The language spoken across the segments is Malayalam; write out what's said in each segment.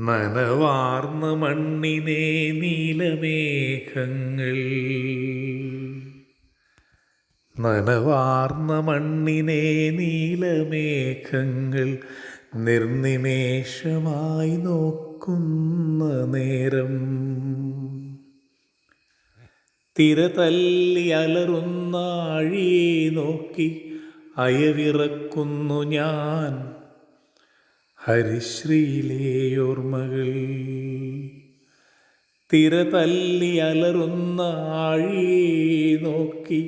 നനവാർന്ന മണ്ണിനെ നീലമേഘങ്ങൾ. നനവാർന്ന മണ്ണിനെ നീലമേഘങ്ങൾ നിർനിമേഷമായി നോക്കുന്ന നേരം. തിര തല്ലി അലറുന്ന അഴിയെ നോക്കി അയവിറക്കുന്നു ഞാൻ. ഹരിശ്രീയിലെ തിര തല്ലി അലറുന്ന ആഴിയെ നോക്കി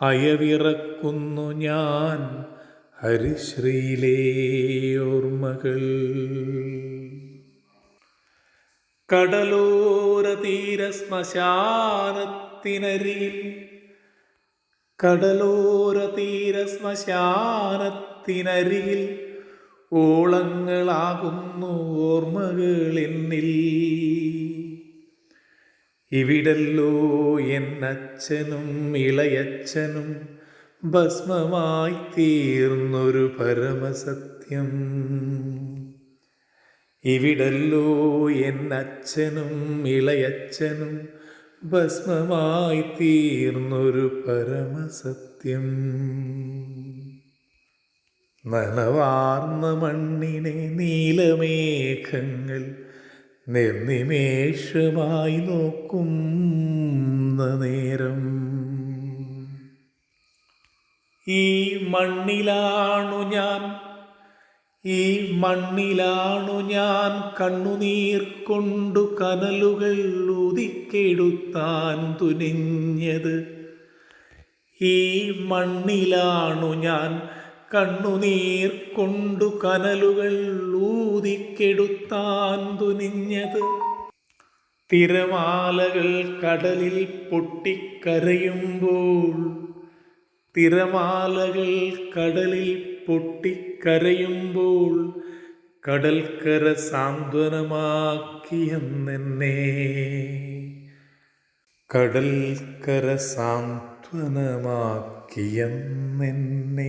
അയവിറക്കുന്നു ഞാൻ ഹരിശ്രീയിലെ കടലോര തീര ശ്മശാനത്തിനരിയിൽ കടലോര തീര ശ്മശാനത്തിനരികിൽ ഓളങ്ങളാകുന്നു ഓർമ്മകളെന്നിൽ. ഇവിടല്ലോ എന്നച്ഛനും ഇളയച്ഛനും ഭസ്മമായി തീർന്നൊരു പരമസത്യം. ഇവിടല്ലോ എന്നച്ഛനും ഇളയച്ഛനും ഭസ്മമായി തീർന്നൊരു പരമസത്യം. നനവാർന്ന മണ്ണിനെ നീലമേഘങ്ങൾ നിർനിമേഷമായി നോക്കുന്ന നേരം. ഈ മണ്ണിലാണു ഞാൻ ഈ മണ്ണിലാണു ഞാൻ കണ്ണുനീർ കൊണ്ടു കനലുകൾ ഊതിക്കെടുത്താൻ തുനിഞ്ഞത്. ഈ മണ്ണിലാണു ഞാൻ കണ്ണുനീർ കൊണ്ടു കനലുകൾ ഊതിക്കെടുത്താൻ തുനിഞ്ഞത്. തിരമാലകൾ കടലിൽ പൊട്ടിക്കരയുമ്പോൾ തിരമാലകൾ കടലിൽ പൊട്ടിക്കരയുമ്പോൾ കടൽക്കര സാന്ത്വനമാക്കിയെന്നെ കടൽക്കര സാന്ത്വനമാക്കിയെന്നെ